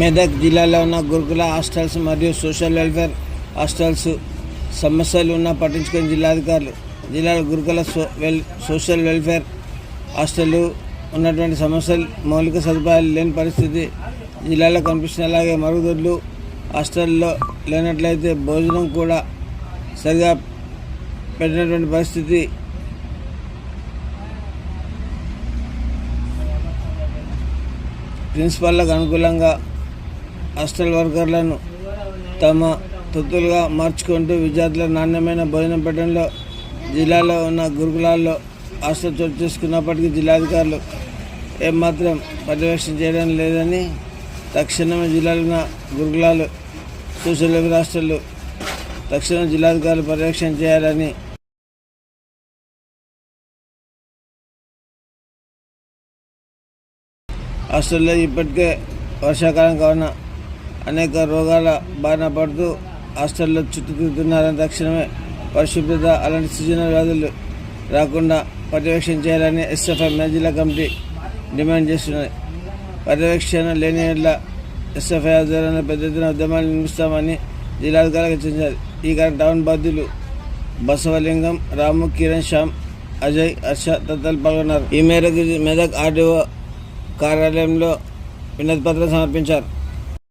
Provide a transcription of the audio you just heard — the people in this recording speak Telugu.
మెదక్ జిల్లాలో ఉన్న గురుకుల హాస్టల్స్ మరియు సోషల్ వెల్ఫేర్ హాస్టల్స్ సమస్యలు ఉన్న పట్టించుకుని జిల్లాధికారులు జిల్లాలో గురుకుల సో వెల్ సోషల్ వెల్ఫేర్ హాస్టళ్ళు ఉన్నటువంటి సమస్యలు మౌలిక సదుపాయాలు లేని పరిస్థితి జిల్లాలో కనిపిస్తున్న అలాగే మరుగుదొడ్లు హాస్టల్లో లేనట్లయితే భోజనం కూడా సరిగా పెట్టినటువంటి పరిస్థితి ప్రిన్సిపాల్లకు అనుకూలంగా హాస్టల్ వర్కర్లను తమ తొత్తులుగా మార్చుకుంటూ విద్యార్థులకు నాణ్యమైన భోజనం పెట్టడంలో జిల్లాలో ఉన్న గురుకులాల్లో హాస్టల్ చోటు చేసుకున్నప్పటికీ జిల్లాధికారులు ఏమాత్రం పర్యవేక్షణ చేయడం లేదని తక్షణమే జిల్లాలో ఉన్న గురుకులాలు సోషల్ వెల్ఫేర్ హాస్టళ్ళు తక్షణం జిల్లాధికారులు పర్యవేక్షణ చేయాలని హాస్టల్లో ఇప్పటికే వర్షాకాలం కావున అనేక రోగాల బారిన పడుతూ హాస్టల్లో చుట్టుతిరుగుతున్నారని తక్షణమే పరిశుభ్రత అలాంటి సీజనల్ వ్యాధులు రాకుండా పర్యవేక్షణ చేయాలని ఎస్ఎఫ్ఐ జిల్లా కమిటీ డిమాండ్ చేస్తున్నది. పర్యవేక్షణ లేని ఎస్ఎఫ్ఐ ఆధ్వర్యంలో పెద్ద ఎత్తున ఉద్యమాలు నిర్మిస్తామని జిల్లాధికారులకు హెచ్చరించారు ఈ కారణం టౌన్ బాధ్యులు బసవలింగం రాము కిరణ్ శ్యామ్ అజయ్ హర్ష తదితరులు పాల్గొన్నారు. ఈ మేరకు మెదక్ ఆర్డీఓ కార్యాలయంలో వినతి పత్రం సమర్పించారు.